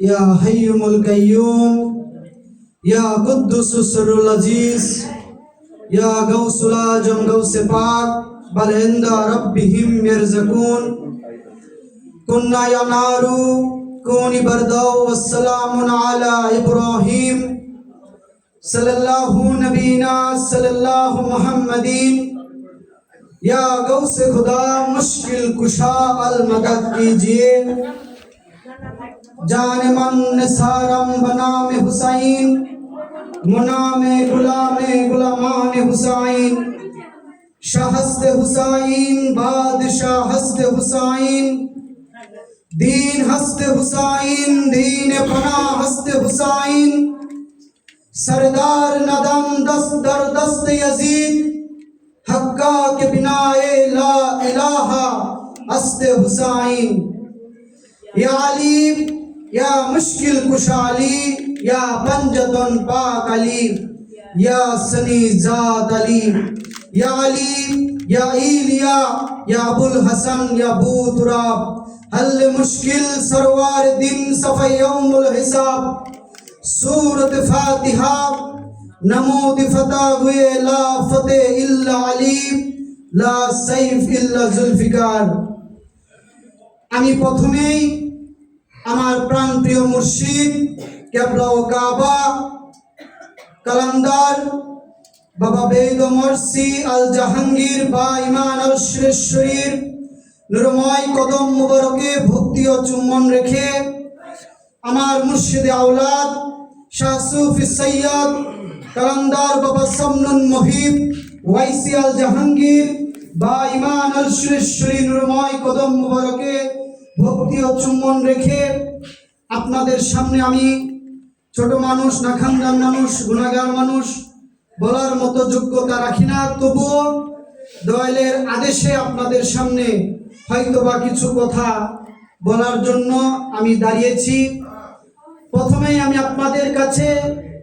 يا حيم القيوم يا قدس السر العزيز يا غوث العظم غوث پاک بل عند ربهم يرزقون كنا يا نار كوني بردا والسلام على ابراهيم صلى الله نبينا صلى الله محمدين یا غوث خدا مشکل کشا المدد کیجیے جان من سارم بنام حسین، منام غلام غلامان حسین، شہست حسین، بادشاہ ہست حسین، دین ہست حسین، دین پناہ ہست حسین، سردار ندم دست در دست یزید حقہ کے بنا لا الہ ہست حسین۔ یا علیم یا مشکل کشالی یا پنجتن پاک علی، یا سنی زاد علی، یا علی، یا ایلیا، یا ابو الحسن یا ابو تراب، حل مشکل سروار دن صفحہ یوم الحساب سورت فاتحہ نمود فتح ہوئے، لا فتح الا علی، لا سیف الا ذلفکار امی پتھمیں আমার প্রাণপ্রিয় মুর্শিদ কেবলা ও কাবা, কালান্দার, বাবা বেদ মর্সি, আল জাহাঙ্গীর, বা ইমান আল সুরেশ্বরীর, নুরময় কদম মুবারকে ভক্তি ও চুম্বন রেখে আমার মুর্শিদে আওলাদ, শাহ সুফি সৈয়দ, কালান্দার বাবা সামনুন মহিব ওয়াইসি আল জাহাঙ্গীর, বা ইমান আল সুরেশ্বরী নুরময় কদম মুবারকে ভক্তি ও চুম্বন রেখে আপনাদের সামনে আমি ছোট মানুষ নাখানদার মানুষ, গুণাগার মানুষ, বলার মতো যোগ্যতা রাখি না। তবুও দয়ালের আদেশে আপনাদের সামনে হয়তো বা কিছু কথা বলার জন্য আমি দাঁড়িয়েছি। প্রথমেই আমি আপনাদের কাছে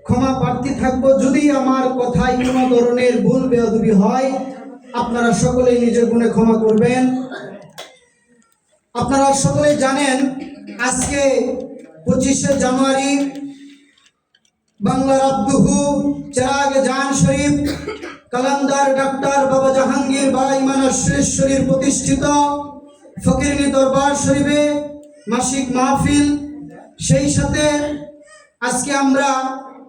ক্ষমা প্রার্থী থাকব। যদি আমার কথায় কোনো ধরনের ভুল বেয়াদবি হয়, আপনারা সকলেই নিজের গুণে ক্ষমা করবেন। আপনারা সকলেই জানেন, আজকে পঁচিশে জানুয়ারি, বাংলার আব্দুহু, চেরাগ জাহান শরীফ কালান্দার ডাক্তার বাবা জাহাঙ্গীর বা ইমান সুরেশ্বরীর প্রতিষ্ঠিত ফকিরনি দরবার শরীফে মাসিক মাহফিল। সেই সাথে আজকে আমরা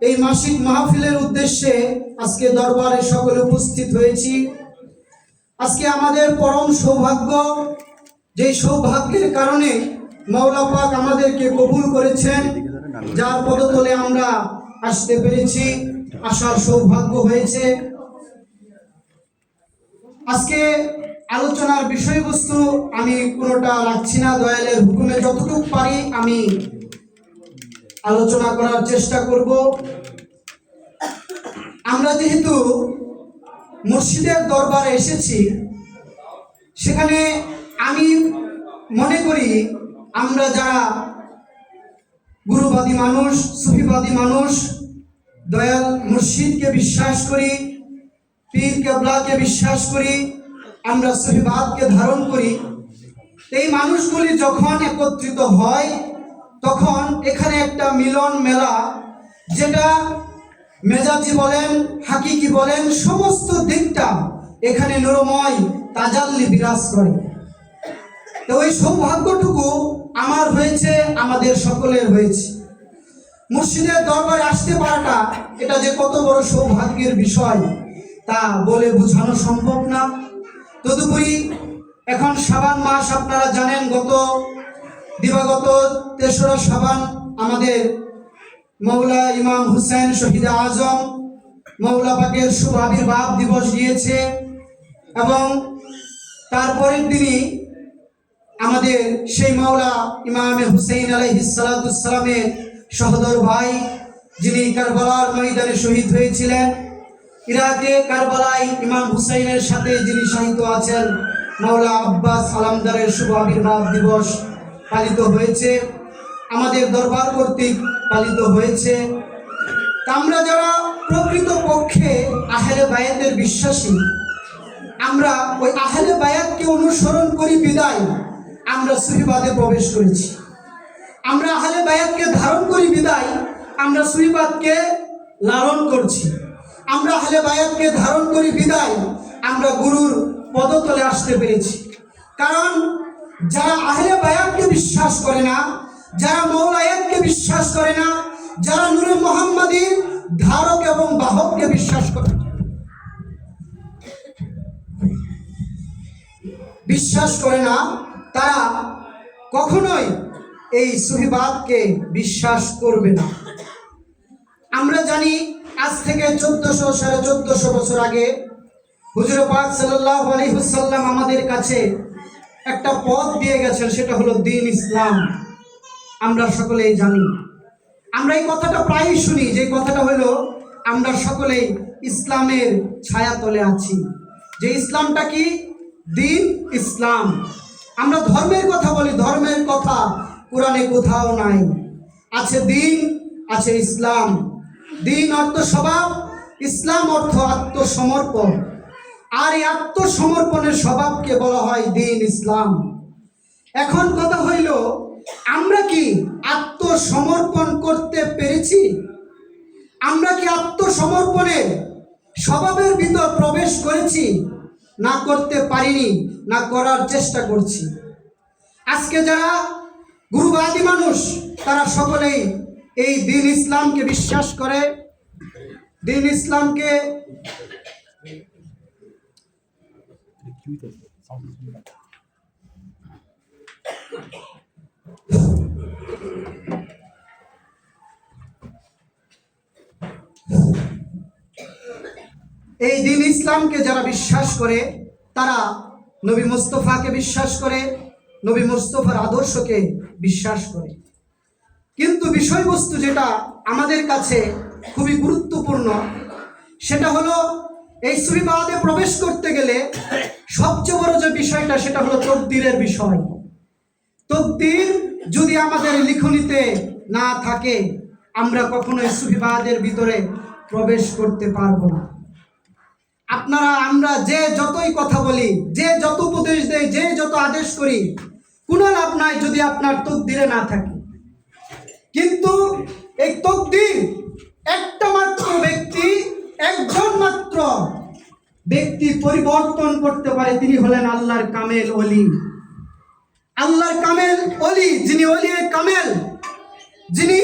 এই মাসিক মাহফিলের উদ্দেশ্যে আজকে দরবারে সকলে উপস্থিত হয়েছি। আজকে আমাদের পরম সৌভাগ্য যে সৌভাগ্যের কারণে মৌলা পাক আমাদেরকে কবুল করেছেন, যার পদতলে আমরা আসতে পেরেছি, আসার সৌভাগ্য হয়েছে। আজকে আলোচনার বিষয়বস্তু আমি কোনোটা রাখছি না, দয়ালের হুকুমে যতটুকু পারি আমি আলোচনা করার চেষ্টা করব। আমরা যেহেতু মসজিদের দরবারে এসেছি, সেখানে আমি মনে করি আমরা যারা গুরুবাদী মানুষ, সুফিবাদী মানুষ, দয়াল মুর্শিদকে বিশ্বাস করি, পীর কেবলাকে বিশ্বাস করি, আমরা সুফিবাদকে ধারণ করি, এই মানুষগুলি যখন একত্রিত হয়, তখন এখানে একটা মিলন মেলা, যেটা মেজাজি বলেন, হাকিকি বলেন, সমস্ত দিকটা এখানে নুরময়, তাজাল্লি বিরাজ করে। তো ওই সৌভাগ্যটুকু আমার হয়েছে, আমাদের সকলের হয়েছে। মুর্শিদের দরবারে আসতে পারাটা, এটা যে কত বড় সৌভাগ্যের বিষয়, তা বলে বোঝানো সম্ভব না। তদুপরি এখন সাবান মাস, আপনারা জানেন গত দিবাগত তেসরা সাবান আমাদের মৌলা ইমাম হুসেন শহীদ আজম, মৌলা পাকের শুভ আবির্ভাব দিবস গিয়েছে এবং তারপরের দিনই আমাদের সেই মাওলা ইমামে হুসেইন আলহিসালামের সহদর ভাই, যিনি কারবালার ময়দানে শহীদ হয়েছিলেন। ইরাকে কারবালায় ইমাম হুসাইনের সাথে যিনি শাহিত আছেন, মাওলা আব্বাস আলামদারের শুভ আবির্ভাব দিবস পালিত হয়েছে। আমাদের দরবার কর্তৃক পালিত হয়েছে। আমরা যারা প্রকৃত পক্ষে আহেলে বায়াতের বিশ্বাসী, আমরা ওই আহলে বায়াতকে অনুসরণ করি বিদায়। আমরা সুফিবাদে প্রবেশ করেছি। আমরা আহলে বায়াতকে ধারণ করি বিদায়, আমরা সুইবাদকে লালন করছি। আমরা আহলে বায়াতকে ধারণ করি বিদায়, আমরা গুরুর পদতলে আসতে পেরেছি। কারণ যারা আহলে বায়াতকে বিশ্বাস করে না, যারা মৌলায়াতকে বিশ্বাস করে না, যারা নূরে মোহাম্মদীর ধারক এবং বাহককে বিশ্বাস করে বিশ্বাস করে না তারা কখনোই এই সুফিবাদকে বিশ্বাস করবে না। আমরা জানি আজ থেকে চোদ্দশো, সাড়ে চোদ্দশো বছর আগে হুজুর পাক সাল্লাহ আলহিহুসাল্লাম আমাদের কাছে একটা পথ দিয়ে গেছেন, সেটা হলো দিন ইসলাম। আমরা সকলেই জানি। আমরা এই কথাটা প্রায়ই শুনি, যে কথাটা হলো, আমরা সকলেই ইসলামের ছায়াতলে আছি। যে ইসলামটা কি? দিন ইসলাম। আমরা ধর্মের কথা বলি, ধর্মের কথা কোরআনে কোথাও নাই। আছে দিন, আছে ইসলাম। দিন অর্থ স্বভাব, ইসলাম অর্থ আত্মসমর্পণ। আর এই আত্মসমর্পণের স্বভাবকে বলা হয় দিন ইসলাম। এখন কথা হইল, আমরা কি আত্মসমর্পণ করতে পেরেছি? আমরা কি আত্মসমর্পণের স্বভাবের ভিতর প্রবেশ করেছি? না করতে পারিনি, না করার চেষ্টা করছি। আজকে যারা গুরুবাদী মানুষ, তারা সকলেই এই দিন ইসলামকে বিশ্বাস করে। দিন ইসলামকে এই দিন ইসলামকে যারা বিশ্বাস করে, তারা নবী মুস্তফাকে বিশ্বাস করে, নবী মুস্তফার আদর্শকে বিশ্বাস করে। কিন্তু বিষয়বস্তু যেটা আমাদের কাছে খুবই গুরুত্বপূর্ণ, সেটা হলো এই সুবিবাদে প্রবেশ করতে গেলে সবচেয়ে বড় যে বিষয়টা, সেটা হলো তকদিরের বিষয়। তকদির যদি আমাদের লিখনিতে না থাকে, আমরা কখনোই সুফিবাদের ভিতরে প্রবেশ করতে পারব না। আপনারা, আমরা যে যতই কথা বলি, যে যত উপদেশ দেয় যে যত আদেশ করি, কোনো লাভ নাই যদি আপনার তকদিরে না থাকে। কিন্তু এই তকদির একটা মাত্র ব্যক্তি, একজন মাত্র ব্যক্তি পরিবর্তন করতে পারে, তিনি হলেন আল্লাহর কামেল অলি আল্লাহর কামেল অলি যিনি অলি কামেল, যিনি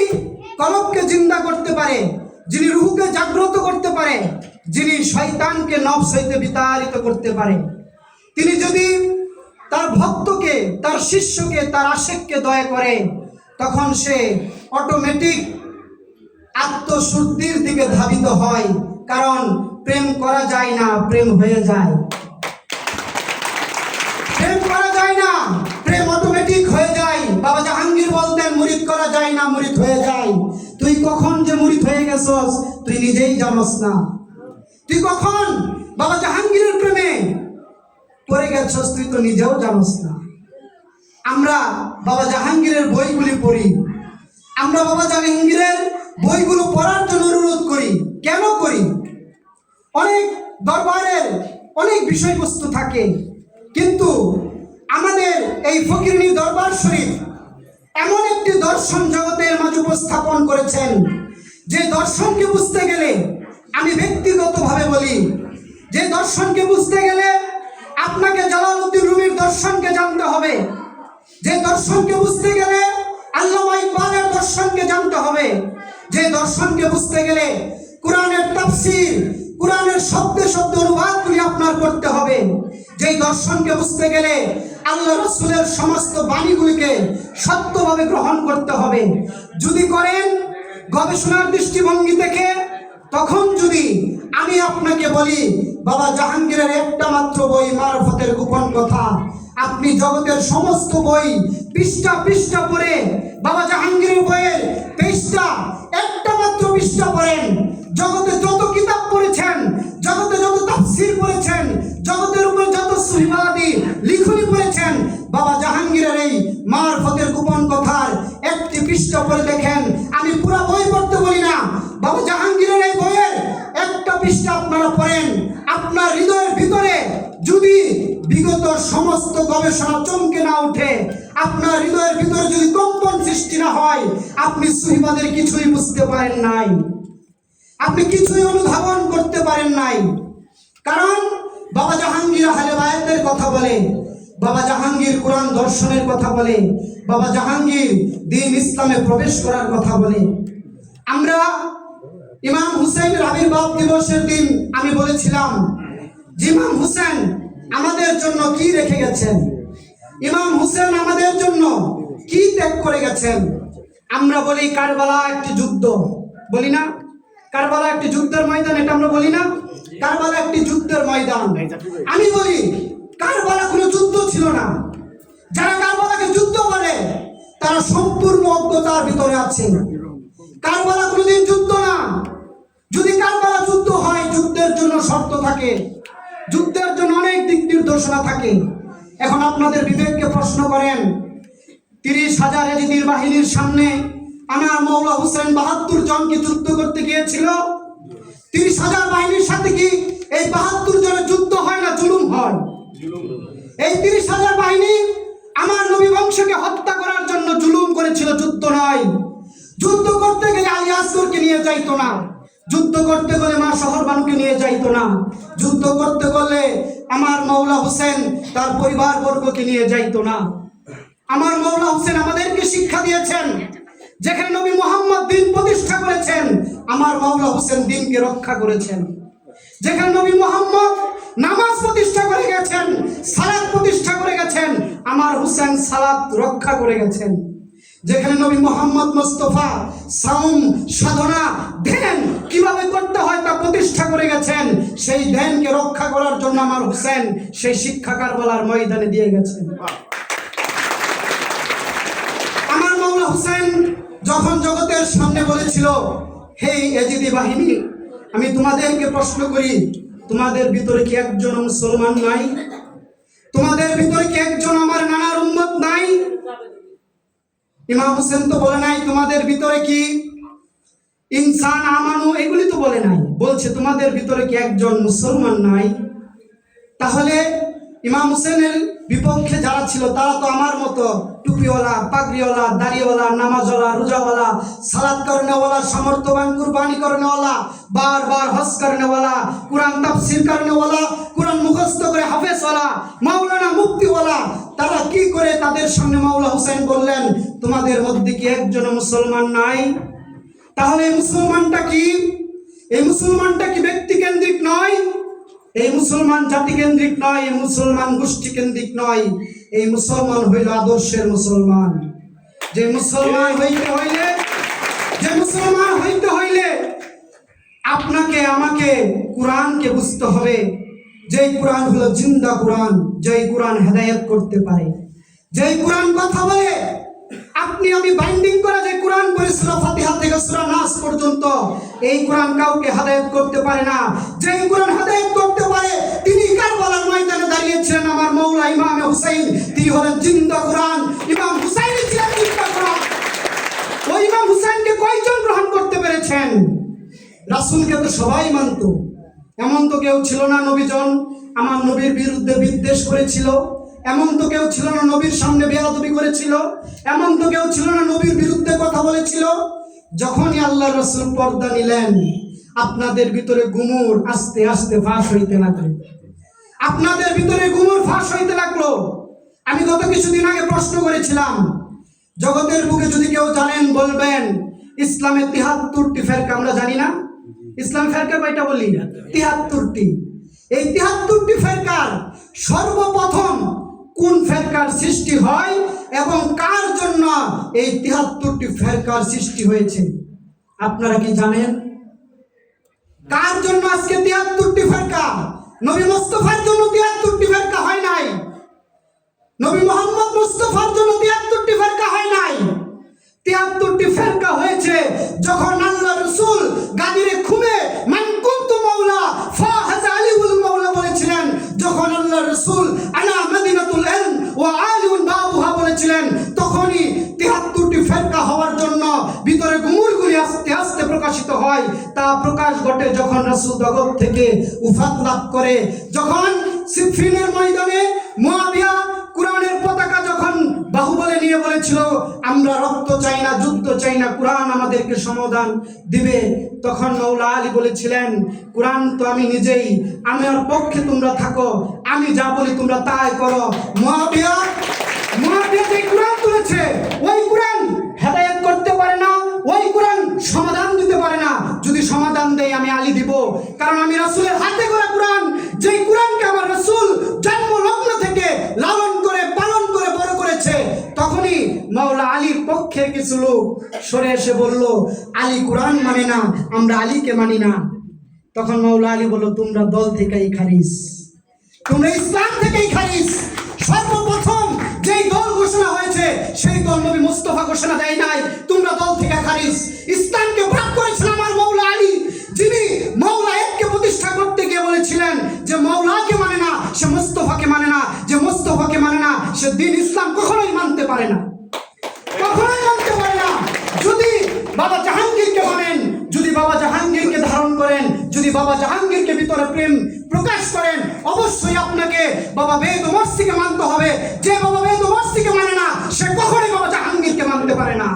কলবকে জিন্দা করতে পারে, যিনি রুহুকে জাগ্রত করতে পারে যিনি শয়তানকে নফস হইতে বিতাড়িত করতে পারে তিনি যদি তার ভক্তকে, তার শিষ্যকে, তার আশেককে দয়া করে তখন সে অটোমেটিক আত্মশুদ্ধির দিকে ধাবিত হয়, কারণ প্রেম করা যায় না, প্রেম হয়ে যায়। প্রেম করা যায় না, প্রেম অটোমেটিক হয়ে যায়। বাবা জাহাঙ্গীর বলতেন, মুরিদ করা যায় না, মুরিদ হয়ে যায়। তুই কখন যে মুরিদ হয়ে গেছস, তুই নিজেই জানস না। তুই কখন? বাবা জাহাঙ্গীরের প্রেমে। পড়ে গেছস, তুই তো নিজেও জানস না। আমরা বাবা জাহাঙ্গীরের বইগুলি পড়ি। আমরা বাবা জাহাঙ্গীরের বইগুলো পড়ার জন্য অনুরোধ করি। কেন করি? অনেক দরবারের অনেক বিষয়বস্তু থাকে। কিন্তু আমাদের এই ফকিরনি দরবার শরীফ এমন একটি দর্শন জগতের মাঝে উপস্থাপন করেছেন, যে দর্শনকে বুঝতে গেলে আমি ব্যক্তিগতভাবে বলি, যে দর্শনকে বুঝতে গেলে আপনাকে জালালউদ্দিন রুমির দর্শনকে জানতে হবে। যে দর্শনকে বুঝতে গেলে আল্লামা ইকবালের দর্শনকে জানতে হবে। যে দর্শনকে বুঝতে গেলে কোরআনের তাফসীর, কোরআনের শব্দে শব্দ অনুবাদগুলি আপনার করতে হবে। যেই দর্শনকে বুঝতে গেলে আল্লাহ রসুলের সমস্ত বাণীগুলিকে সত্যভাবে গ্রহণ করতে হবে। যদি করেন, গবেষণার দৃষ্টিভঙ্গি থেকে তখন যদি আমি আপনাকে বলি, বাবা জাহাঙ্গীরের একটা মাত্র বই মারফতের গোপন কথা। আপনি জগতের সমস্ত বই পৃষ্ঠা পৃষ্ঠা পড়ে, বাবা জাহাঙ্গীরের বইয়ের পৃষ্ঠা একটা মাত্র পৃষ্ঠা পড়েন। জগতে যত কিতাব পড়েছেন, জগতে যত তাফসির পড়েছেন, জগতের উপর যত সুহিবাদী লিখনি পড়েছেন, বাবা জাহাঙ্গীরের এই মারফতের গোপন কথার একটি পৃষ্ঠা পড়ে দেখেন। আমি পুরা বই পড়তে বলি না। বাবা জাহাঙ্গীরের এই বইয়ের একটা পৃষ্ঠা আপনারা পড়েন। আপনার হৃদয়ের ভিতরে যদি বিগত সমস্ত গবেষণা চমকে না ওঠে, আপনার হৃদয়ের ভিতরে যদি কম্পন সৃষ্টি না হয়, আপনি সুহিবাদের কিছুই বুঝতে পারেন নাই। আপনি কিছুই অনুধাবন করতে পারেন নাই। কারণ বাবা জাহাঙ্গীর আহলে বায়াতের কথা বলে বাবা জাহাঙ্গীর কোরআন দর্শনের কথা বলে, বাবা জাহাঙ্গীর দিন ইসলামে প্রবেশ করার কথা বলে। আমরা ইমাম হুসেনের আবির্ভাব দিবসের দিন আমি বলেছিলাম ইমাম হুসেন আমাদের জন্য কি রেখে গেছেন? ইমাম হুসেন আমাদের জন্য কি ত্যাগ করে গেছেন? আমরা বলি, কারবালা একটি যুদ্ধ। বলি না, কারবালা একটি যুদ্ধের ময়দান। এটা আমরা বলি না, কারবালা একটি যুদ্ধের ময়দান। আমি বলি কারবালা কোনো যুদ্ধ ছিল না। যারা কারবালাকে যুদ্ধ বলে, তারা সম্পূর্ণ অজ্ঞতার ভিতরে আছে। কারবালা কোনোদিন যুদ্ধ না। যদি কারবালা যুদ্ধ হয়, যুদ্ধের জন্য শর্ত থাকে। যুদ্ধের জন্য অনেক দিক নির্দেশনা থাকে। এখন আপনাদের বিবেককে প্রশ্ন করেন, তিরিশ হাজার এজিদির বাহিনীর সামনে আমার মৌলা হোসেন বাহাত্তর জনকে যুদ্ধ করতে গিয়েছিল? তিরিশ হাজার বাহিনীর সাথে কি এই বাহাত্তর জনের যুদ্ধ হয় না, জুলুম হয়? এই তিরিশ হাজার বাহিনী আমার নবী বংশকে হত্যা করার জন্য জুলুম করেছিল, যুদ্ধ নয়। যুদ্ধ করতে গেলে আলী নিয়ে যাইতো না। যুদ্ধ করতে গেলে মা শহর বানুকে নিয়ে যাইতো না। যুদ্ধ করতে গেলে আমার মৌলা হোসেন তার পরিবার বর্গকে নিয়ে যাইতো না। আমার মৌলা হোসেন আমাদেরকে শিক্ষা দিয়েছেন, যেখানে নবী মোহাম্মদ দিন প্রতিষ্ঠা করেছেন, আমার মৌলা হোসেন দিনকে রক্ষা করেছেন। যেখানে নবী মোহাম্মদ নামাজ প্রতিষ্ঠা করে গেছেন সালাদ প্রতিষ্ঠা করে গেছেন, আমার হুসেন সালাদ রক্ষা করে গেছেন। যেখানে নবী মোহাম্মদ মোস্তফা সাউম সাধনা ধ্যান কীভাবে করতে হয় তা প্রতিষ্ঠা করে গেছেন, সেই ধ্যানকে রক্ষা করার জন্য আমার হুসেন সেই শিক্ষা কারবালার ময়দানে দিয়ে গেছেন। আমার মাওলা হুসেন যখন জগতের সামনে বলেছিল হে এজিদি বাহিনী, আমি তোমাদেরকে প্রশ্ন করি তোমাদের ভিতরে কি একজন মুসলমান নাই? তোমাদের ভিতরে কি একজন আমার নানার উম্মত নাই? ইমাম হোসেন তো বলে নাই, তোমাদের ভিতরে কি ইনসান, আমানু, এগুলি তো বলে নাই। বলছে, তোমাদের ভিতরে কি একজন মুসলমান নাই? তাহলে ইমাম হোসেনের বিপক্ষে যারা ছিল, তারা তো আমার মতো টুপিওয়ালা, পাগড়িওয়ালা, দাড়িওয়ালা, নামাজওয়ালা, রোজাওয়ালা সালাদ করেনেওয়ালা, সামর্থ্যবান, কুরবানি করেনেওয়ালা, বারবার হজ করেনেওয়ালা, কোরআন তাফসির করেনেওয়ালা, কোরআন মুখস্থ করে হাফেজওয়ালা, মাওলানা মুক্তিওয়ালা তারা কি করে তাদের সামনে মাওলা হোসেন বললেন, তোমাদের মধ্যে কি একজন মুসলমান নাই? তাহলে এই মুসলমানটা কি? এই মুসলমানটা কি ব্যক্তিকেন্দ্রিক নয়? এই মুসলমান জাতি কেন্দ্রিক নয়, এই মুসলমান গোষ্ঠী কেন্দ্রিক নয়, এই মুসলমান হইল আদর্শের মুসলমান। যে মুসলমান হইতে হইলে, যে মুসলমান হইতে হইলে আপনাকে, আমাকে, কোরআনকে বুঝতে হবে। যেই কোরআন হলো জিন্দা কোরআন, যেই কোরআন হেদায়েত করতে পারে। যেই কোরআন কথা বলে আপনি আমি বাইন্ডিং করা যে কোরআন করে সূরা ফাতিহা থেকে সূরা নাস পর্যন্ত, এই কোরআন কাউকে হেদায়েত করতে পারে না। যেই কোরআন হেদায়েত করতে পারে, তিনি কারবালার ময়দানে দাঁড়িয়েছিলেন আমার মৌলা ইমাম হুসাইন, তিনি হলেন জিন্দা কোরআন ইমাম হুসাইন ছিলেন জিন্দা কোরআন ওই ইমাম হুসাইনকে কয়জন গ্রহণ করতে পেরেছেন? রাসূলকে তো সবাই মানতো। এমন তো কেউ ছিল না নবীজন। আমার নবীর বিরুদ্ধে বিদ্বেষ করেছিল। এমন তো কেউ ছিল না নবীর সামনে বেয়াদবি করেছিল, এমন তো কেউ ছিল না নবীর বিরুদ্ধে কথা বলেছিল। যখনই আল্লাহ রসুল পর্দা নিলেন, আপনাদের ভিতরে গুমুর আস্তে আস্তে ফাঁস হইতে লাগল। আপনাদের ভিতরে গুমুর ফাঁস হইতে লাগল। আমি গত কিছুদিন আগে প্রশ্ন করেছিলাম, জগতের বুকে যদি কেউ জানেন, বলবেন ইসলামের তিহাত্তরটি ফেরকা আমরা জানি না। ইসলাম ফেরকা কয়টা বলি তিহাত্তরটি। এই তিহাত্তরটি ফেরকার সর্বপ্রথম কোন ফেরকার সৃষ্টি হয় এবং কার জন্য এই তিহাত্তরটি ফেরকার সৃষ্টি হয়েছে? আপনারা কি জানেন? কার জন্য আজকে তিয়াত্তরটি ফেরকা? নবী মোস্তফার জন্য তিয়াত্তরটি ফেরকা হয় নাই। নবী মোহাম্মদ মুস্তফার জন্য জগৎ থেকে উফাত লাভ করে। যখন সিফিনের ময়দানে মুয়াবিয়া কোরআনের পতাকা যখন বাহুবলে নিয়ে বলেছিল, আমরা রক্ত চাই না, যুদ্ধ চাই না, কোরআন আমাদেরকে সমাধান দিবে। তখন মৌলা আলী বলেছিলেন, কোরআন তো আমি নিজেই আমার পক্ষে তোমরা থাকো, আমি যা বলি তোমরা তাই করো। মুয়াবিয়া মুয়াবিয়া যে কোরআন তুলেছে, ওই সমাধান দেয় আমি আলী দিব। কারণ আমি রাসূলের হাতে করা কোরআন, যেই কোরআনকে আমার রাসূল জন্ম লগ্ন থেকে লালন করে, পালন করে, বড় করেছে, তখনই মাওলা আলীর পক্ষে কিছু লোক সরে এসে বলল, আলী কোরআন মানে না, আমরা আলীকে মানি না। তখন মাওলা আলী বলল, তোমরা দল থেকেই খারিজ। তোমরা ইসলাম থেকেই খারিজ। সর্বপ্রথম যেই দল ঘোষণা হয়েছে, সেই দল নবী মুস্তফা ঘোষণা দেয় নাই, তোমরা দল থেকে খারিজ। ইসলামকে সে দিন ইসলাম কখনোই মানতে পারে না। কখনোই মানতে পারে না। যদি বাবা জাহাঙ্গীরকে মানেন, যদি বাবা জাহাঙ্গীরকে ধারণ করেন, যদি বাবা জাহাঙ্গীরকে ভিতরে প্রেম প্রকাশ করেন, অবশ্যই আপনাকে বাবা বেদ মস্তিকে মানতে হবে। যে বাবা বেদ মর্সিকে মানে না, সে কখনোই বাবা জাহাঙ্গীরকে মানতে পারে না।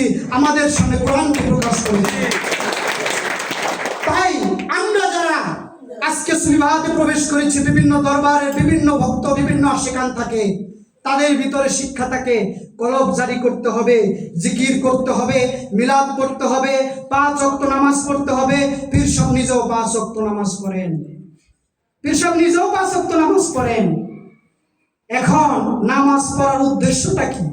মর্সি আমাদের সামনে কোরআনকে প্রকাশ করেছে। তাই আমরা যারা আজকে সুবিভাতে প্রবেশ করেছি, বিভিন্ন দরবারে বিভিন্ন ভক্ত, বিভিন্ন আশেকান থাকে, তাদের ভিতরে শিক্ষা থাকে, কলব জারি করতে হবে, জিকির করতে হবে, মিলাদ করতে হবে, পাঁচ অক্ত নামাজ পড়তে হবে। পীর সব নিজেও পাঁচ অক্ত নামাজ পড়েন। পীর সব নিজেও পাঁচ অক্ত নামাজ পড়েন। এখন নামাজ পড়ার উদ্দেশ্যটা কি?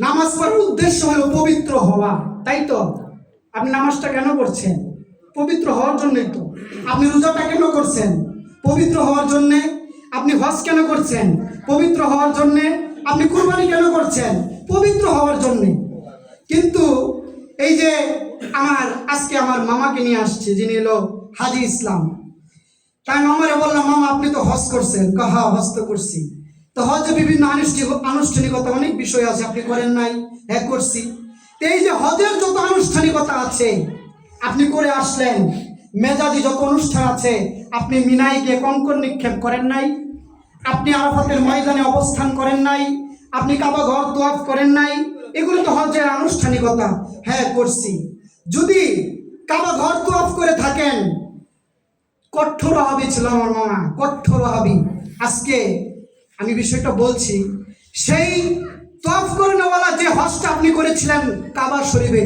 নামাজ পড়ার উদ্দেশ্য হলো পবিত্র হওয়া, তাই তো? আপনি নামাজটা কেন করছেন পবিত্র হওয়ার জন্যই তো। আপনি রোজাটা কেন করছেন? পবিত্র হওয়ার জন্যে আপনি হজ কেন করছেন? পবিত্র হওয়ার জন্যে আপনি কুরবানি কেন করছেন? পবিত্র হওয়ার জন্যে। কিন্তু এই যে আমার, আজকে আমার মামাকে নিয়ে আসছে, যিনি এলো হাজি ইসলাম। তাই মামারে বললাম, মামা, আপনি তো হজ করছেন। কাহা, হজ তো করছি। তো হজে বিভিন্ন আনুষ্ঠানিক আনুষ্ঠানিকতা অনেক বিষয় আছে, আপনি করেন নাই হ্যাঁ করছি। এই যে হজের যত আনুষ্ঠানিকতা আছে, আপনি করে আসলেন, মেজাজি যত অনুষ্ঠান আছে, আপনি মিনাইকে কঙ্কর নিক্ষেপ করেন নাই, আপনি আরাফাতের ময়দানে অবস্থান করেন নাই, আপনি কাবা ঘর তোয়াফ করেন নাই, এগুলো তো হজের আনুষ্ঠানিকতা হ্যাঁ করছি। যদি কাবা ঘর তোয়াফ করে থাকেন, কঠোর হাবি ছিল আমার মামা, কঠোর হাবি আজকে আমি বিষয়টা বলছি, সেই তফ করে নেওয়ালা যে হজটা আপনি করেছিলেন কাবা শরীফে,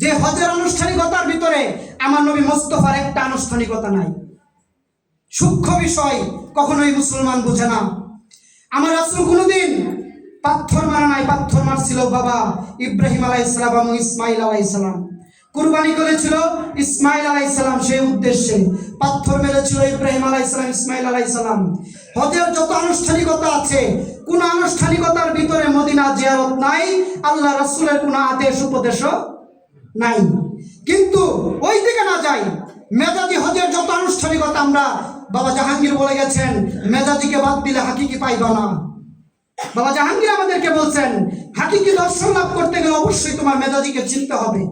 যে হজের আনুষ্ঠানিকতার ভিতরে আমার নবী মোস্তফার একটা আনুষ্ঠানিকতা নাই। সূক্ষ্ম বিষয়, কখনোই মুসলমান বোঝে না। আমার রাসূল কোনোদিন পাথর মারা নাই, পাথর মারছিল বাবা ইব্রাহিম আলাইসালাম এবং ইসমাইল আলাইসালাম কুরবানি করেছিল ইসমাইল আলাইসালাম সেই উদ্দেশ্যে। পাথর মেরেছিল ইব্রাহিম আলাইসালাম ইসমাইল আলাইসালাম হজের যত আনুষ্ঠানিকতা আছে, কোন আনুষ্ঠানিকতার ভিতরে মদিনা জিয়ারত নাই, আল্লাহ রসুলের কোনো আদেশ, উপদেশ নাই। কিন্তু ওই দিকে না যাই, মেজাজি হজের যত আনুষ্ঠানিকতা আমরা, বাবা জাহাঙ্গীর বলে গেছেন, মেজাজিকে বাদ দিলে হাকিকি পাইবা না। বাবা জাহাঙ্গীর আমাদেরকে বলছেন, হাকিকি দর্শন লাভ করতে গেলে অবশ্যই তোমার মেজাজিকে চিনতে হবে।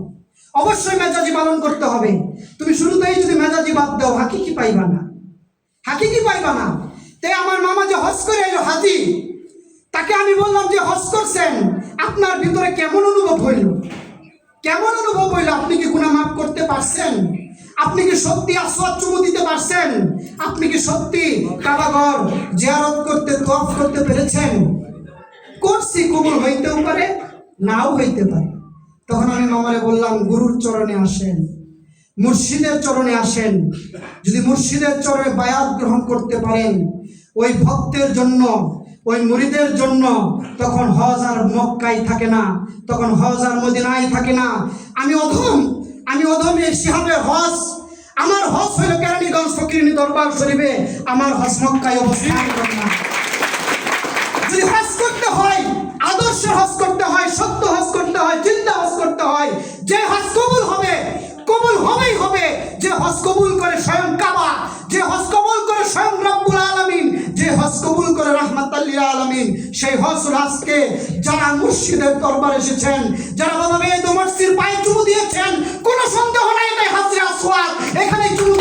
অবশ্যই মেজাজি পালন করতে হবে। তুমি শুরুতেই যদি মেজাজি বাদ দাও হাকি কি পাইবা না। হাকি কি পাইবা না। তাই আমার মামা যে হজ করে এলো হাজি তাকে আমি বললাম যে হজ করছেন? আপনার ভিতরে কেমন অনুভব হইল? কেমন অনুভব হইল? আপনি কি গুনাহ মাফ করতে পারছেন? আপনি কি সত্যি আসওয়াদ চুমু দিতে পারছেন? আপনি কি সত্যি কাবাঘর জিয়ারত করতে তফ করতে পেরেছেন? করছি, কবুল হইতেও পারে, নাও হইতে পারে। তখন আমি মামারে বললাম, গুরুর চরণে আসেন, মুর্শিদের চরণে আসেন। যদি মুর্শিদের চরণে বায়াত গ্রহণ করতে পারেন, ওই ভক্তের জন্য, ওই মুরিদের জন্য, তখন হজ আর মক্কাই থাকে না, তখন হজ আর মদিনায় থাকে না। আমি অধম আমি অধম এই সিহাবের হজ, আমার হজ হইল কেরানীগঞ্জ ফকিরিনী দরবার শরীফে, আমার হজ মক্কায় অবস্থান করে না। আদর্শ হজ করতে হয়, সত্য হজ করতে হয় চিন্তা হজ করতে হয়। যে হজ কবুল হবে, কবুল হবেই হবে। যে হজ কবুল করে স্বয়ং কাবা, যে হজ কবুল করে স্বয়ং রব্বুল আলমিন, যে হজ কবুল করে রহমত আলমিন, সেই হজ রাজকে যারা মুর্শিদের দরবার এসেছেন, যারা বাবা মেয়ে মসজির পায়ে চুমু দিয়েছেন, কোনো সন্দেহ নাই এটাই হাজরা সোয়াল এখানে চুমু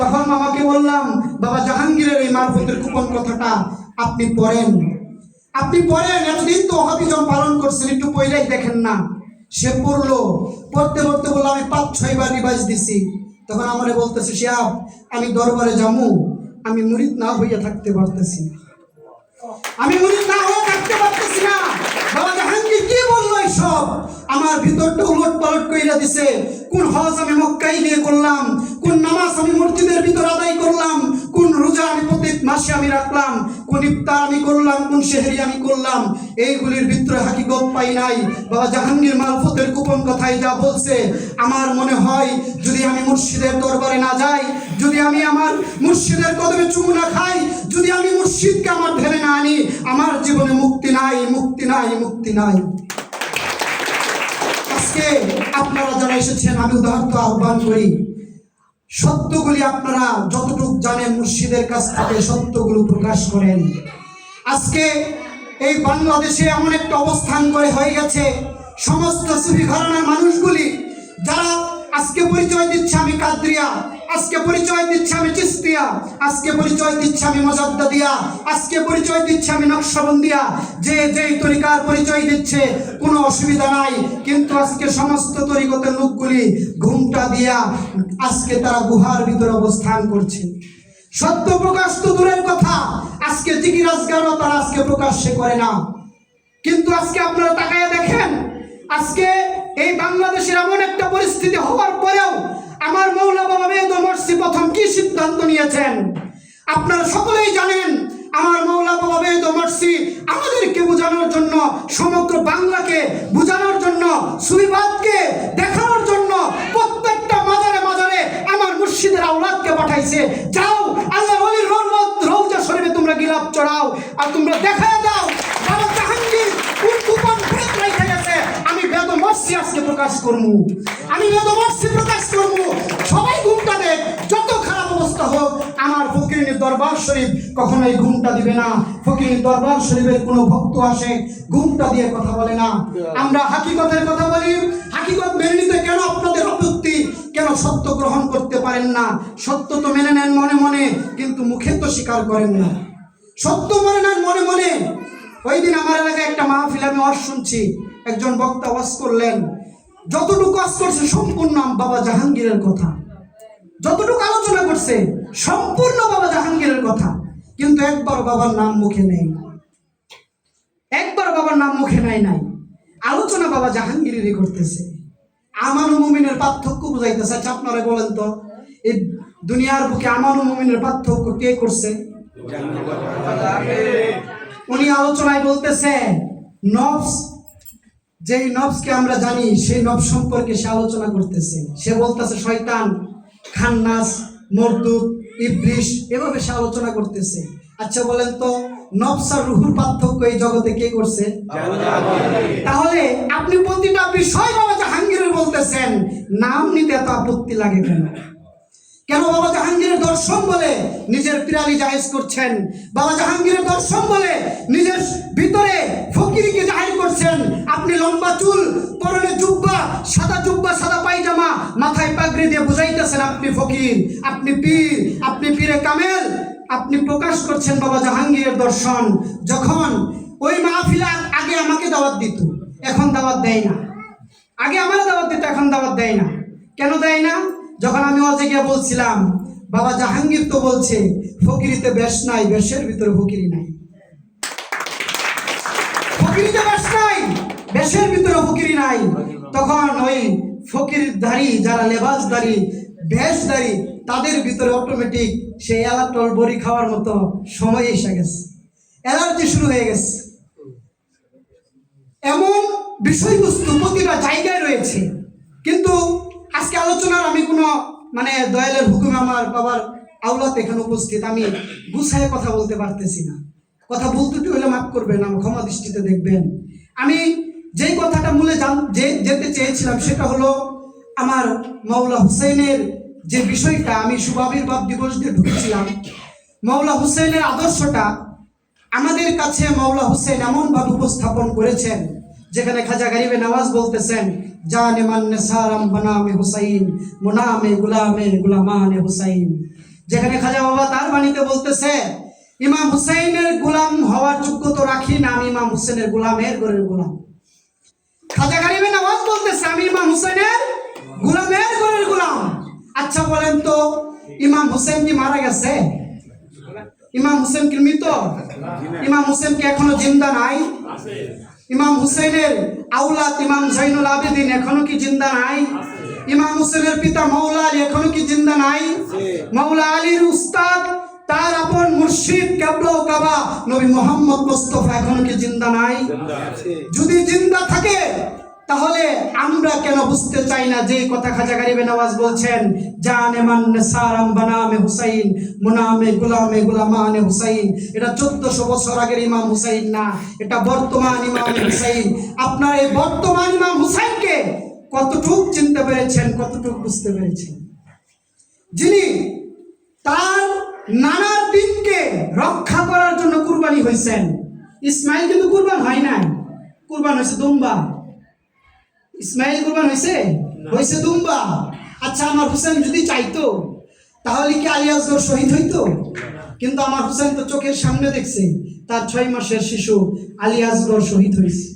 তখন মামাকে বললাম, বাবা জাহাঙ্গীরের এই মারফতের গোপন কথাটা আপনি পড়েন। আপনি পড়েন? এতদিন তো অহাবিজম পালন করছেন, একটু পইলাই দেখেন না। সে পড়ল, পড়তে পড়তে বলল, আমি পাঁচ ছয়বার রিভাইজ দিছি। তখন আমারে বলতেছে, শিয়াব, আমি দরবারে যামু, আমি মুরিদ না হইয়া থাকতে পারতেছি আমি মুরিদ না হয়ে থাকতে পারতেছি না। বাবা জাহাঙ্গীর কি বলল? সব আমার ভিতরটা উলট পালট কইরা দিছে। কোন হজ আমি মক্কায় গিয়ে করলাম, কোন নামাজ আমি মসজিদের ভিতর আদায় করলাম, কোন রোজা আমি প্রত্যেক মাসে আমি রাখলাম, কোন ইফতার আমি করলাম, কোন শেহরি আমি করলাম, এইগুলির ভিতরে হাকিকত পাই নাই। বাবা জাহাঙ্গীর মারফতের গোপন কথাই যা বলছে, আমার মনে হয় যদি আমি মুর্শিদের দরবারে না যাই, যদি আমি আমার মুর্শিদের কদমে চুমু না খাই, যদি আমি মুর্শিদকে আমার ধ্যানে না আনি, আমার জীবনে মুক্তি নাই মুক্তি নাই মুক্তি নাই। আজকে আপনারা যারা এসেছেন, আমি উদাহরণ আহ্বান করি। সত্যগুলি আপনারা যতটুকু জানেন, মুর্শিদের কাছ থেকে সত্যগুলো প্রকাশ করেন। আজকে এই বাংলাদেশে এমন একটা অবস্থান করে হয়ে গেছে, সমস্ত সুফি ঘরানার মানুষগুলি, যারা আজকে পরিচয় দিচ্ছে আমি কাদ্রিয়া আজকে পরিচয় দিচ্ছে আমি চিস্তিয়া। আজকে পরিচয় দিচ্ছে আমি মজাদ্দাদিয়া। আজকে পরিচয় দিচ্ছে আমি নকশবন্দিয়া। যে যেই তরিকার পরিচয় দিচ্ছে, কোনো অসুবিধা নাই। কিন্তু আজকে সমস্ত তরিকতের লোকগুলি ঘুমটা দিয়া আজকে তারা গুহার ভিতরে অবস্থান করছে। সত্য প্রকাশ তো দূরের কথা। আজকে জিকিরাজগারও তারা আজকে প্রকাশ্যে করে না। কিন্তু আজকে আপনারা তাকায় দেখেন, আজকে এই বাংলাদেশের এমন একটা পরিস্থিতি হওয়ার পরেও আমার মৌলা বাবা মেয়েদ মর্সি প্রথম কি সিদ্ধান্ত নিয়েছেন? আপনারা সকলেই জানেন, আমার মৌলা বাবা মেয়েদ মর্সি আমাদেরকে বোঝানোর জন্য, সমগ্র বাংলাকে বোঝানোর জন্য, সুবিবাদকে দেখানোর জন্য প্রত্যেকটা মাজারে মাজারে আমার মুর্শিদের আওলাদকে পাঠাইছে। যাও আল্লাহ ওলির রহমত রৌজা শরীফে তোমরা গিলাপ চড়াও আর তোমরা দেখায় দাও, বাবা জাহাঙ্গীর আজকে প্রকাশ করব। আমি প্রকাশ করব। সবাই ঘুমটা দেখ, যত খারাপ অবস্থা হোক, আমার ফকিরিনীর দরবার শরীফ কখনোই ঘুমটা দিবে না। ফকিরিনীর দরবার শরীফের কোনো ভক্ত আসে, ঘুমটা দিয়ে কথা বলে না। আমরা হাকিকতের কথা বলি, হাকিকত মেনে নিতে কেন আপনাদের আপত্তি? কেন সত্য গ্রহণ করতে পারেন না? সত্য তো মেনে নেন মনে মনে, কিন্তু মুখে তো স্বীকার করেন না। সত্য মনে নেন মনে মনে। ওই দিন আমার এলাকায় একটা মাহফিল আমি ওয়াজ শুনছি। একজন বক্তা ওয়াজ করলেন যতটুকু ওয়াজ করছে সম্পূর্ণ বাবা জাহাঙ্গীরের কথা। যতটুকু আলোচনা করছে সম্পূর্ণ বাবা জাহাঙ্গীরের কথা। কিন্তু একবার বাবার নাম মুখে নেই। একবার বাবার নাম মুখে নাই নাই। আলোচনা বাবা জাহাঙ্গীরেরই করতেছে। আমার ও মুমিনের পার্থক্য বুঝাইতেছে আচ্ছা আপনারা বলেন তো এই দুনিয়ার বুকে আমার ও মুমিনের পার্থক্য কে করছে? উনি আলোচনায় বলতেছে নফস যেই নফসকে আমরা জানি, সেই নফস সম্পর্কে সে আলোচনা করতেছে। সে বলতেছে, শয়তান, খান্নাস মরদুদ ইবলিশ এভাবে সে আলোচনা করতেছে। আচ্ছা বলেন তো নফস আর রুহুর পার্থক্য এই জগতে কে করছে? তাহলে আপনি প্রতিটা বিষয় বাবা জাহাঙ্গীরের বলতেছেন, নাম নিতে এত আপত্তি লাগে কেন? কেন বাবা জাহাঙ্গীরের দর্শন বলে নিজের পিরালি জাহেজ করছেন? বাবা জাহাঙ্গীরের দর্শন বলে নিজের ভিতরে ফকিরিকে জাহির করছেন। আপনি লম্বা চুল, পরনে জুব্বা, সাদা জুব্বা, সাদা পায়জামা মাথায় পাগড়ি দিয়ে বুঝাইতেছেন আপনি ফকির, আপনি পীর, আপনি পীরে কামেল। আপনি প্রকাশ করছেন বাবা জাহাঙ্গীরের দর্শন। যখন ওই মাহফিলা আগে আমাকে দাওয়াত দিত, এখন দাওয়াত দেয় না। আগে আমার দাওয়াত দিত, এখন দাওয়াত দেয় না। কেন দেয় না? যখন আমি অজে গিয়ে বলছিলাম, বাবা জাহাঙ্গীর তো বলছে, ফকিরিতে বেশ নাই, বেশের ভিতরে ফকিরি নাই। ফকিরিতে বেশ নাই, বেশের ভিতরে ফকিরি নাই। তখন ওই ফকির ধারী যারা লেবাসদারি বেশদারি তাদের ভিতরে অটোমেটিক সেই অ্যালাটল বড়ি খাওয়ার মতো সময় এসে গেছে। অ্যালার্জি শুরু হয়ে গেছে। এমন বিষয়বস্তু প্রতিটা জায়গায় রয়েছে। কিন্তু আজকে আলোচনার আমি কোনো মানে দয়ালের হুকুমে আমার বাবার আওলাত এখানে উপস্থিত, আমি গুছায় কথা বলতে পারতেছি না। কথা বলতে হলে মাফ করবেন, আমার ক্ষমা দৃষ্টিতে দেখবেন। আমি যেই কথাটা মূলে জান, যে, যেতে চেয়েছিলাম সেটা হলো আমার মাওলা হুসেনের যে বিষয়টা, আমি শুভাবির্ভাব দিবস দিয়ে ঢুকেছিলাম। মাওলা হুসেনের আদর্শটা আমাদের কাছে মাওলা হুসেন এমনভাবে উপস্থাপন করেছেন, যেখানে খাজা গারিবে নওয়াজ বলতেছেন জানে মান্নে সারাম বনামে হুসাইন, মুনামে গুলামে গুলামানে হুসাইন। যেখানে খাজা বাবা তার বাণীতে বলতেছে, ইমাম হুসাইনের গোলাম হওয়ার যোগ্যতা রাখি না, আমি ইমাম হুসেনের গোলামের ঘরের গোলাম। খাজা গরিবে নওয়াজ বলতেছে, আমি ইমাম হুসেনের গোলামের ঘরের গোলাম। আচ্ছা বলেন তো, ইমাম হুসেন কি মারা গেছে? ইমাম হুসেন কি মৃত? ইমাম হুসেন কি এখনও জিন্দা নাই? ইমাম হুসেনের আউলাদ ইমাম জাইনুল আবেদিন এখনও কি জিন্দা নাই? ইমাম হুসেনের পিতা মৌলা আলী এখনও কি জিন্দা নাই? মৌলা আলীর উস্তাদ তার আপন মুর্শিদ কেবল কাবা নবী মোহাম্মদ মুস্তফা এখনও কি জিন্দা নাই? যদি জিন্দা থাকে তাহলে আমরা কেন বুঝতে চাই না যে কথা খাজা গরিবে নওয়াজ বলছেন, জানে মান্নে সারাম বানামে হুসাইন, মুনামে গুলামে গুলামানে হুসাইন। এটা চোদ্দশো বছর আগের ইমাম হুসাইন না, এটা বর্তমান ইমাম হুসাইন। আপনার এই বর্তমান ইমাম হুসাইনকে কতটুক চিনতে পেরেছেন, কতটুক বুঝতে পেরেছেন? যিনি তার নানার দিনকে রক্ষা করার জন্য কুরবানি হয়েছেন। ইসমাইল কিন্তু কুরবান হয় নাই। কুরবান হয়েছে দুম্বা ইসমাইল কুরবান হয়েছে? হয়েছে দুম্বা। আচ্ছা আমার হুসেন যদি চাইতো তাহলে কি আলী আসগর শহীদ হইতো? কিন্তু আমার হুসেন তো চোখের সামনে দেখছে তার ছয় মাসের শিশু আলী আসগর শহীদ হয়েছে।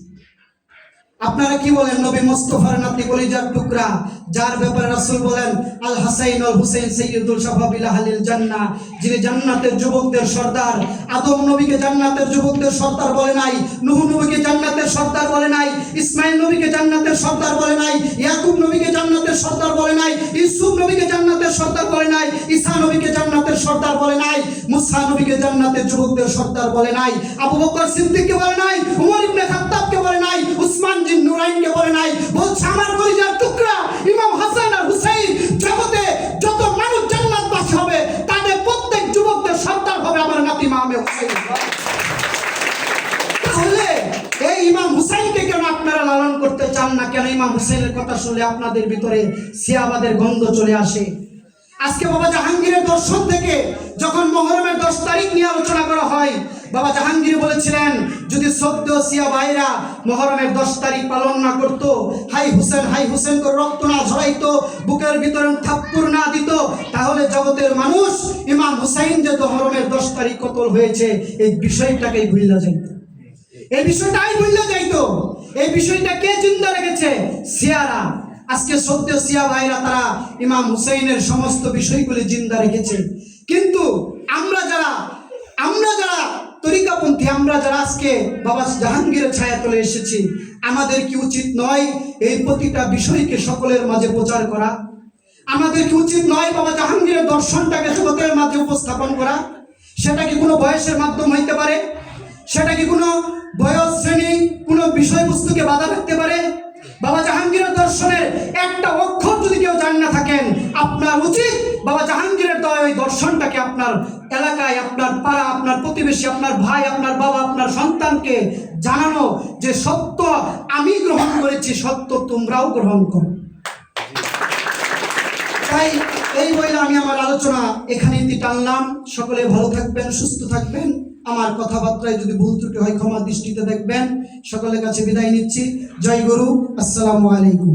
আপনারা কি বলেন, নবী মুস্তফার নাতি কলিজার টুকরা? যার ব্যাপারে রাসূল বলেন, আল হাসাইন আল হুসাইন সাইয়্যিদুল শাবাবিল আহলিল জান্নাহ। যিনি জান্নাতের যুবকদের সর্দার, আদম নবীকে জান্নাতের যুবকদের সর্দার বলে নাই, নূহ নবীকে জান্নাতের সর্দার বলে নাই, ইসমাইল নবীকে জান্নাতের সর্দার বলে নাই, ইয়াকুব নবীকে জান্নাতের সর্দার বলে নাই, ইউসুফ নবীকে জান্নাতের সর্দার বলে নাই, ঈসা নবীকে জান্নাতের সর্দার বলে নাই, মুসা নবীকে জান্নাতের যুবকদের সর্দার বলে নাই, আবু বকর সিদ্দিককে বলে নাই, উমর ইবনে খাত্তাবকে বলে নাই, উসমান জিন নুরাইনকে বলে নাই, বলছে, আমার কলিজার টুকরা ইমাম হাসান আর হুসাইন জগতে যত মানুষ জান্নাতবাসী হবে, তাদের প্রত্যেক যুবকদের সর্দার হবে আমার নাতি মামে হুসাইন। তাহলে এই ইমাম হুসাইনকে কেন আপনারা লালন করতে চান না? কেন ইমাম হুসাইনের কথা শুনলে আপনাদের ভিতরে সিয়াবাদের গন্ধ চলে আসে? আজকে বাবা জাহাঙ্গীরের দর্শন থেকে যখন মহরমের দশ তারিখ নিয়ে আলোচনা করা হয় বাবা জাহাঙ্গীর বলেছিলেন, যদি সদ্য সিয়া ভাইরা মহরমের দশ তারিখ পালন না করত, হাই হুসেন হাই হুসেন করে রক্ত না ঝরাইতো, বুকের ভিতরে থাপ্পুর না দিত, তাহলে জগতের মানুষ, ইমাম হুসাইন যে মহরমের দশ তারিখ কতল হয়েছে, এই বিষয়টাকেই ভুললা যাইত। এই বিষয়টাই ভুললে যাইতো। এই বিষয়টা কে চিন্তা রেখেছে? সিয়ারা। আজকে সত্য সিয়া ভাইরা তারা ইমাম হুসাইনের সমস্ত বিষয়গুলি জিন্দা রেখেছে। কিন্তু আমরা যারা আমরা যারা তরিকাপন্থী আমরা যারা আজকে বাবা জাহাঙ্গীরের ছায়া তুলে এসেছি, আমাদের কি উচিত নয় এই প্রতিটা বিষয়কে সকলের মাঝে প্রচার করা? আমাদের কি উচিত নয় বাবা জাহাঙ্গীরের দর্শনটাকে জগতের মাঝে উপস্থাপন করা? সেটা কি কোনো বয়সের মাধ্যম হইতে পারে? সেটা কি কোনো বয়স, শ্রেণি, কোনো বিষয়বস্তুকে বাধা রাখতে পারে? বাবা জাহাঙ্গীরের দর্শনের একটা অক্ষর যদি কেউ জান না থাকেন আপনার উচিত বাবা জাহাঙ্গীরের দয় ওই দর্শনটাকে আপনার এলাকায়, আপনার পাড়া, আপনার প্রতিবেশী, আপনার ভাই, আপনার বাবা, আপনার সন্তানকে জানানো যে সত্য আমি গ্রহণ করেছি, সত্য তোমরাও গ্রহণ করো। তাই এই বইলে আমি আমার আলোচনা এখানে ইতি টানলাম। সকলে ভালো থাকবেন, সুস্থ থাকবেন। আমার কথাবার্তায় যদি ভুল ত্রুটি হয়, ক্ষমা দৃষ্টিতে দেখবেন। সকলের কাছে বিদায় নিচ্ছি। জয় গুরু। আসসালামু আলাইকুম।